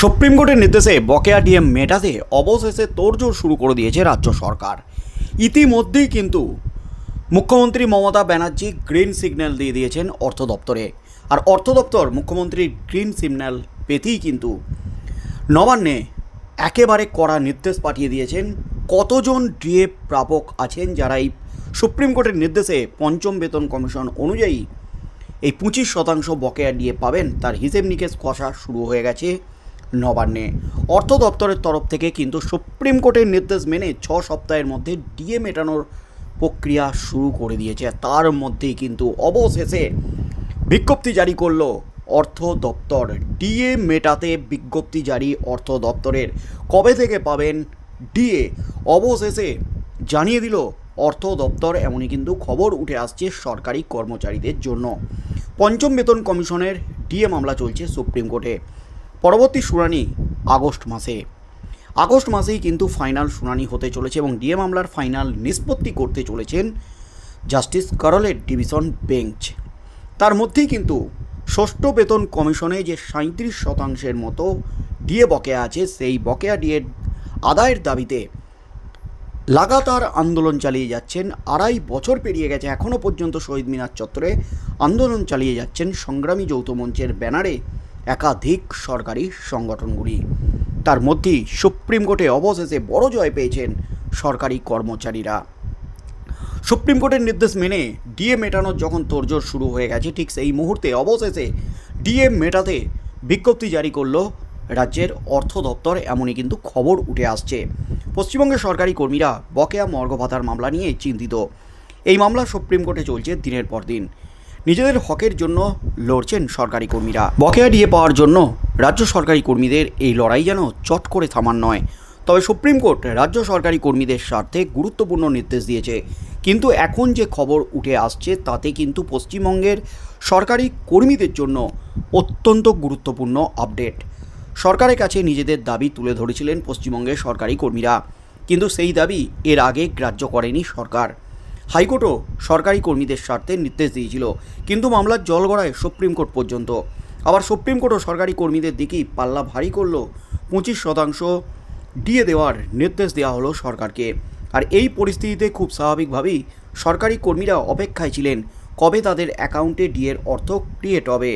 Supreme কোর্টের নির্দেশে বকেয়া ডিএম মেটাতে অবশেষে তোড়জোড় শুরু করে দিয়েছে রাজ্য সরকার। ইতিমধ্যেই কিন্তু মুখ্যমন্ত্রী মমতা ব্যানার্জি গ্রিন সিগন্যাল দিয়ে দিয়েছেন অর্থ দপ্তরে। আর অর্থ দপ্তর মুখ্যমন্ত্রীর গ্রিন সিগন্যাল পেতেই কিন্তু নবান্নে একেবারে কড়া নির্দেশ পাঠিয়ে দিয়েছেন। কতজন ডিএ প্রাপক আছেন যারা এই সুপ্রিম কোর্টের নির্দেশে পঞ্চম বেতন কমিশন অনুযায়ী এই পঁচিশ শতাংশ বকেয়া ডিএ পাবেন, তার হিসেব নিকেশ কষা শুরু হয়ে গেছে। নবান্নে। অর্থ দপ্তরের তরফ থেকে কিন্তু সুপ্রিম কোর্টের নির্দেশ মেনে ছ সপ্তাহের মধ্যে ডিএ মেটানোর প্রক্রিয়া শুরু করে দিয়েছে। তার মধ্যেই কিন্তু অবশেষে বিজ্ঞপ্তি জারি করল অর্থ দপ্তর। ডিএ মেটাতে বিজ্ঞপ্তি জারি অর্থ দপ্তরের। কবে থেকে পাবেন ডিএ? অবশেষে জানিয়ে দিল অর্থ দপ্তর, এমনই কিন্তু খবর উঠে আসছে সরকারি কর্মচারীদের জন্য। পঞ্চম বেতন কমিশনের ডিএ মামলা চলছে সুপ্রিম কোর্টে। পরবর্তী শুনানি আগস্ট মাসে। আগস্ট মাসেই কিন্তু ফাইনাল শুনানি হতে চলেছে এবং ডিএ মামলার ফাইনাল নিষ্পত্তি করতে চলেছেন জাস্টিস করলের ডিভিশন বেঞ্চ। তার মধ্যেই কিন্তু ষষ্ঠ বেতন কমিশনে যে সাঁত্রিশ শতাংশের মতো ডিএ বকেয়া আছে, সেই বকেয়া ডিএ আদায়ের দাবিতে লাগাতার আন্দোলন চালিয়ে যাচ্ছেন, আড়াই বছর পেরিয়ে গেছে এখনও পর্যন্ত শহীদ মিনার চত্বরে আন্দোলন চালিয়ে যাচ্ছেন সংগ্রামী যৌথ মঞ্চের ব্যানারে। একাধিক সরকারি সংগঠনগুলি। তার মধ্যেই সুপ্রিম কোর্টে অবশেষে বড় জয় পেয়েছেন সরকারি কর্মচারীরা। সুপ্রিম কোর্টের নির্দেশ মেনে ডিএ মেটানোর যখন তোড়জোড় শুরু হয়ে গেছে, ঠিক সেই মুহূর্তে অবশেষে ডিএ মেটাতে বিজ্ঞপ্তি জারি করল রাজ্যের অর্থ দপ্তর, এমনই কিন্তু খবর উঠে আসছে। পশ্চিমবঙ্গের সরকারি কর্মীরা বকেয়া মর্গ ভাতার মামলা নিয়ে চিন্তিত। এই মামলা সুপ্রিম কোর্টে চলছে দিনের পর দিন। নিজেদের হকের জন্য লড়ছেন সরকারি কর্মীরা। বকেয়া ডিএ পাওয়ার জন্য রাজ্য সরকারি কর্মীদের এই লড়াই যেন চট করে থামান নয়। তবে সুপ্রিম কোর্ট রাজ্য সরকারি কর্মীদের স্বার্থে গুরুত্বপূর্ণ নির্দেশ দিয়েছে। কিন্তু এখন যে খবর উঠে আসছে, তাতে কিন্তু পশ্চিমবঙ্গের সরকারি কর্মীদের জন্য অত্যন্ত গুরুত্বপূর্ণ আপডেট। সরকারের কাছে নিজেদের দাবি তুলে ধরেছিলেন পশ্চিমবঙ্গের সরকারি কর্মীরা। কিন্তু সেই দাবি এর আগে গ্রাহ্য করেনি সরকার। হাইকোর্টও সরকারি কর্মীদের স্বার্থে নির্দেশ দিয়েছিল, কিন্তু মামলার জল গড়ায় সুপ্রিম কোর্ট পর্যন্ত। আবার সুপ্রিম কোর্টও সরকারি কর্মীদের দিকেই পাল্লা ভারী করল। পঁচিশ শতাংশ দিয়ে দেওয়ার নির্দেশ দেওয়া হলো সরকারকে। আর এই পরিস্থিতিতে খুব স্বাভাবিকভাবেই সরকারি কর্মীরা অপেক্ষায় ছিলেন, কবে তাদের অ্যাকাউন্টে ডিএর অর্থ ক্রিয়েট হবে।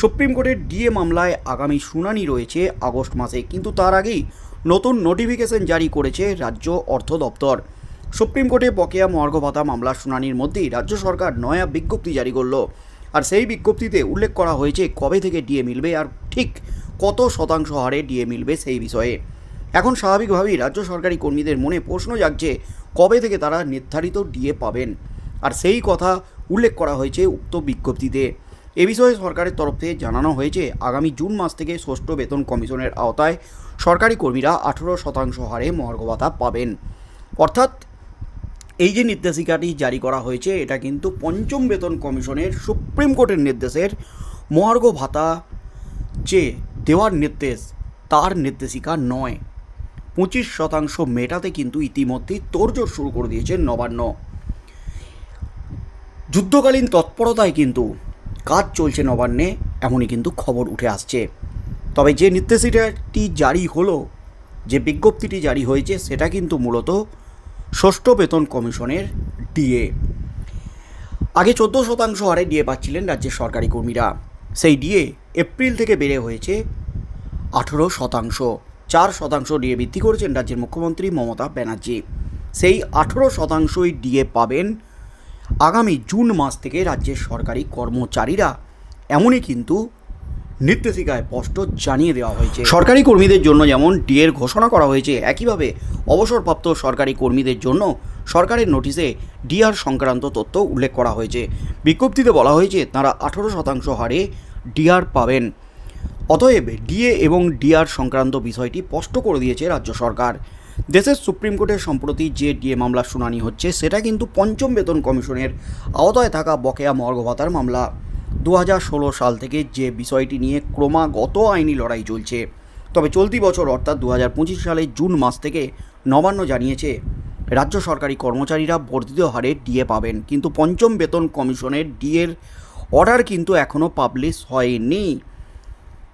সুপ্রিম কোর্টের ডিএ মামলায় আগামী শুনানি রয়েছে আগস্ট মাসে, কিন্তু তার আগেই নতুন নোটিফিকেশন জারি করেছে রাজ্য অর্থ দপ্তর। সুপ্রিম কোর্টে বকেয়া মর্গ ভাতা মামলার শুনানির মধ্যেই রাজ্য সরকার নয়া বিজ্ঞপ্তি জারি করল। আর সেই বিজ্ঞপ্তিতে উল্লেখ করা হয়েছে কবে থেকে ডিএ মিলবে আর ঠিক কত শতাংশ হারে ডিএ মিলবে সেই বিষয়ে। এখন স্বাভাবিকভাবেই রাজ্য সরকারি কর্মীদের মনে প্রশ্ন জাগছে, কবে থেকে তারা নির্ধারিত ডিএ পাবেন? আর সেই কথা উল্লেখ করা হয়েছে উক্ত বিজ্ঞপ্তিতে। এ বিষয়ে সরকারের তরফ থেকে জানানো হয়েছে, আগামী জুন মাস থেকে ষষ্ঠ বেতন কমিশনের আওতায় সরকারি কর্মীরা আঠেরো শতাংশ হারে মর্গ ভাতা পাবেন। অর্থাৎ এই যে নির্দেশিকাটি জারি করা হয়েছে, এটা কিন্তু পঞ্চম বেতন কমিশনের সুপ্রিম কোর্টের নির্দেশের মহার্ঘ ভাতা যে দেওয়ার নির্দেশ, তার নির্দেশিকা নয়। পঁচিশ শতাংশ মেটাতে কিন্তু ইতিমধ্যেই তোড়জোড় শুরু করে দিয়েছে নবান্ন। যুদ্ধকালীন তৎপরতায় কিন্তু কাজ চলছে নবান্নে, এমনই কিন্তু খবর উঠে আসছে। তবে যে নির্দেশিকাটি জারি হলো, যে বিজ্ঞপ্তিটি জারি হয়েছে, সেটা কিন্তু মূলত ষষ্ঠ বেতন কমিশনের ডিএ। আগে চোদ্দ শতাংশ হারে ডিএ পাচ্ছিলেন রাজ্যের সরকারি কর্মীরা। সেই ডিএ এপ্রিল থেকে বেড়ে হয়েছে আঠেরো শতাংশ। চার শতাংশ ডিএ বৃদ্ধি করেছেন রাজ্যের মুখ্যমন্ত্রী মমতা ব্যানার্জি। সেই আঠেরো শতাংশই ডিএ পাবেন আগামী জুন মাস থেকে রাজ্যের সরকারি কর্মচারীরা। এমনই কিন্তু নির্দেশিকায় স্পষ্ট জানিয়ে দেওয়া হয়েছে। সরকারি কর্মীদের জন্য যেমন ডিএর ঘোষণা করা হয়েছে, একইভাবে অবসরপ্রাপ্ত সরকারি কর্মীদের জন্য সরকারের নোটিশে ডিআর সংক্রান্ত তথ্য উল্লেখ করা হয়েছে। বিজ্ঞপ্তিতে বলা হয়েছে, তারা আঠেরো শতাংশ হারে ডিআর পাবেন। অতএব ডিএ এবং ডিআর সংক্রান্ত বিষয়টি স্পষ্ট করে দিয়েছে রাজ্য সরকার। দেশের সুপ্রিম কোর্টের সম্প্রতি যে ডিএ মামলার শুনানি হচ্ছে, সেটা কিন্তু পঞ্চম বেতন কমিশনের আওতায় থাকা বকেয়া মর্গ ভাতার মামলা। দু হাজার ষোলো সাল থেকে যে বিষয়টি নিয়ে ক্রমাগত আইনি লড়াই চলছে। তবে চলতি বছর অর্থাৎ দু হাজার পঁচিশ সালে জুন মাস থেকে নবান্ন জানিয়েছে, রাজ্য সরকারি কর্মচারীরা বর্ধিত হারে ডিএ পাবেন। কিন্তু পঞ্চম বেতন কমিশনের ডিএর অর্ডার কিন্তু এখনও পাবলিশ হয়নি।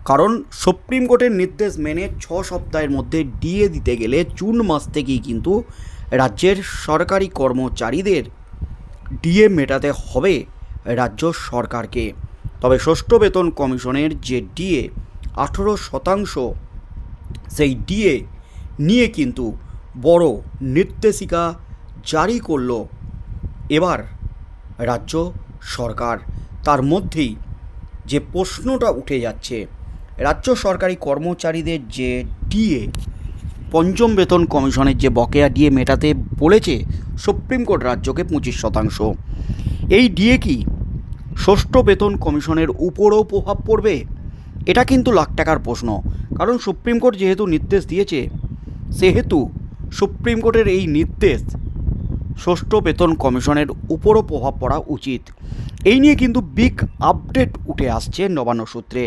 কারণ সুপ্রিম কোর্টের নির্দেশ মেনে ছ সপ্তাহের মধ্যে ডিএ দিতে গেলে জুন মাস থেকেই কিন্তু রাজ্যের সরকারি কর্মচারীদের ডিএ মেটাতে হবে। রাজ্য সরকারকে। তবে ষষ্ঠ বেতন কমিশনের যে ডিএ, আঠেরো শতাংশ, সেই ডিএ নিয়ে কিন্তু বড় নির্দেশিকা জারি করল এবার রাজ্য সরকার। তার মধ্যেই যে প্রশ্নটা উঠে যাচ্ছে, রাজ্য সরকারি কর্মচারীদের যে ডিএ, পঞ্চম বেতন কমিশনের যে বকেয়া ডিএ মেটাতে বলেছে সুপ্রিম কোর্ট রাজ্যকে পঁচিশ শতাংশ। এই ডিএ কি ষষ্ঠ বেতন কমিশনের উপরও প্রভাব পড়বে? এটা কিন্তু লাখ টাকার প্রশ্ন, কারণ সুপ্রিম কোর্ট যেহেতু নির্দেশ দিয়েছে, সেহেতু সুপ্রিম কোর্টের এই নির্দেশ ষষ্ঠ বেতন কমিশনের উপরও প্রভাব পড়া উচিত। এই নিয়ে কিন্তু বিগ আপডেট উঠে আসছে নবান্ন সূত্রে।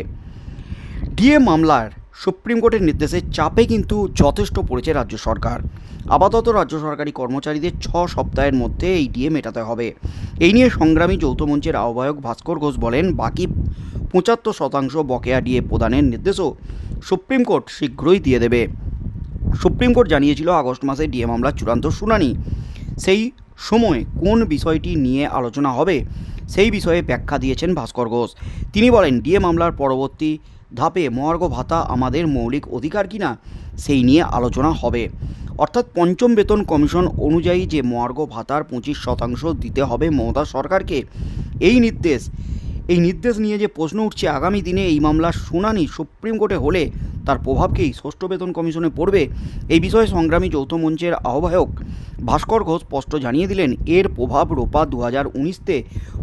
ডিএ মামলার সুপ্রিম কোর্টের নির্দেশের চাপে কিন্তু যথেষ্ট পড়েছে রাজ্য সরকার। আপাতত রাজ্য সরকারি কর্মচারীদের ছ সপ্তাহের মধ্যে এই ডিএ মেটাতে হবে। এই নিয়ে সংগ্রামী যৌথ মঞ্চের আহ্বায়ক ভাস্কর ঘোষ বলেন, বাকি পঁচাত্তর শতাংশ বকেয়া ডিএ প্রদানের নির্দেশও সুপ্রিম কোর্ট শীঘ্রই দিয়ে দেবে। সুপ্রিম কোর্ট জানিয়েছিল, আগস্ট মাসে ডিএ মামলার চূড়ান্ত শুনানি। সেই সময় কোন বিষয়টি নিয়ে আলোচনা হবে, সেই বিষয়ে ব্যাখ্যা দিয়েছেন ভাস্কর ঘোষ। তিনি বলেন ডিএ মামলার পরবর্তী ধাপে মহার্ঘ ভাতা আমাদের মৌলিক অধিকার কিনা, সেই নিয়ে আলোচনা হবে। অর্থাৎ পঞ্চম বেতন কমিশন অনুযায়ী যে মর্গ ভাতার পঁচিশ শতাংশ দিতে হবে মমতা সরকারকে, এই নির্দেশ এই নির্দেশ নিয়ে যে প্রশ্ন উঠছে আগামী দিনে এই মামলার শুনানি সুপ্রিম কোর্টে হলে তার প্রভাবকেই ষষ্ঠ বেতন কমিশনে পড়বে? এই বিষয়ে সংগ্রামী যৌথ মঞ্চের আহ্বায়ক ভাস্কর ঘোষ স্পষ্ট জানিয়ে দিলেন, এর প্রভাব রোপা দু হাজার উনিশতে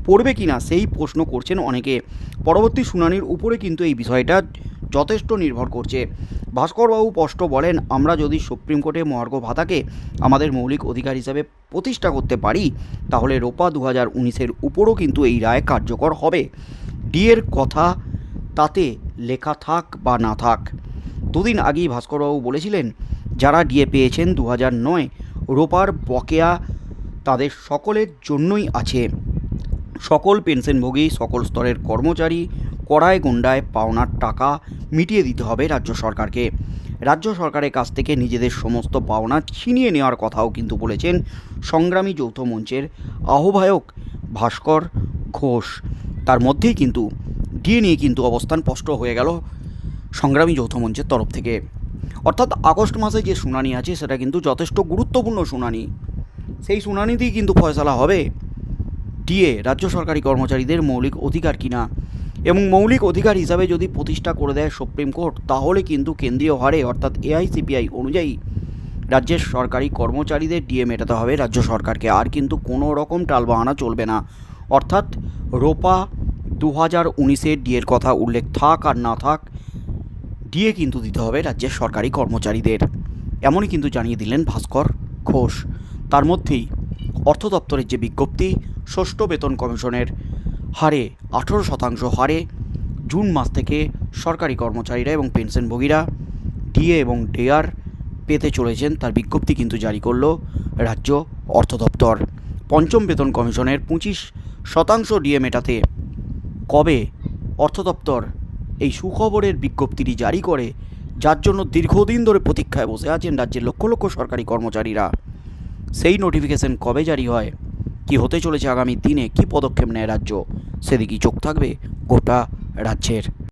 পড়বে কিনা সেই প্রশ্ন করছেন অনেকে। পরবর্তী শুনানির উপরে কিন্তু এই বিষয়টা যথেষ্ট নির্ভর করছে। ভাস্করবাবু স্পষ্ট বলেন, আমরা যদি সুপ্রিম কোর্টে মহার্ঘ ভাতাকে আমাদের মৌলিক অধিকার হিসাবে প্রতিষ্ঠা করতে পারি, তাহলে রোপা দু হাজার উনিশের উপরও কিন্তু এই রায় কার্যকর হবে। ডিএর কথা তাতে লেখা থাক বা না থাক। দুদিন আগেই ভাস্করবাবু বলেছিলেন, যারা ডিএ পেয়েছেন দু হাজার নয় রোপার বকেয়া তাদের সকলের জন্যই আছে। সকল পেনশনভোগী, সকল স্তরের কর্মচারী কড়ায় গন্ডায় পাওনার টাকা মিটিয়ে দিতে হবে রাজ্য সরকারকে। রাজ্য সরকারের কাছ থেকে নিজেদের সমস্ত পাওনা ছিনিয়ে নেওয়ার কথাও কিন্তু বলেছেন সংগ্রামী যৌথ মঞ্চের আহ্বায়ক ভাস্কর ঘোষ। তার মধ্যেই কিন্তু ডিএ নিয়ে কিন্তু অবস্থান স্পষ্ট হয়ে গেল সংগ্রামী যৌথ মঞ্চের তরফ থেকে। অর্থাৎ আগস্ট মাসে যে শুনানি আছে, সেটা কিন্তু যথেষ্ট গুরুত্বপূর্ণ শুনানি। সেই শুনানিতেই কিন্তু ফয়সালা হবে। ডিএ, রাজ্য সরকারি কর্মচারীদের মৌলিক অধিকার কিনা? এবং মৌলিক অধিকার হিসাবে যদি প্রতিষ্ঠা করে দেয় সুপ্রিম কোর্ট, তাহলে কিন্তু কেন্দ্রীয় হারে, অর্থাৎ এআইসিপিআই অনুযায়ী রাজ্যের সরকারি কর্মচারীদের ডিএ মেটাতে হবে রাজ্য সরকারকে। আর কিন্তু কোনো রকম টালবাহানা চলবে না। অর্থাৎ রোপা দু হাজার উনিশের ডিএর কথা উল্লেখ থাক আর না থাক ডিএ কিন্তু দিতে হবে রাজ্যের সরকারি কর্মচারীদের। এমনই কিন্তু জানিয়ে দিলেন ভাস্কর ঘোষ। তার মধ্যেই অর্থ দপ্তরের যে বিজ্ঞপ্তি, ষষ্ঠ বেতন কমিশনের হারে আঠেরো শতাংশ হারে জুন মাস থেকে সরকারি কর্মচারীরা এবং পেনশনভোগীরা ডিএ এবং ডেয়ার পেতে চলেছেন তার বিজ্ঞপ্তি কিন্তু জারি করল রাজ্য অর্থ দপ্তর। পঞ্চম বেতন কমিশনের পঁচিশ শতাংশ ডিএ মেটাতে কবে অর্থ দপ্তর এই সুখবরের বিজ্ঞপ্তিটি জারি করে, যার জন্য দীর্ঘদিন ধরে প্রতীক্ষায় বসে আছেন রাজ্যের লক্ষ লক্ষ সরকারি কর্মচারীরা। সেই নোটিফিকেশন কবে জারি হয়? কি হতে চলেছে আগামী দিনে? কি পদক্ষেপ নেয় রাজ্য? সেদিকেই চোখ থাকবে গোটা রাজ্যের।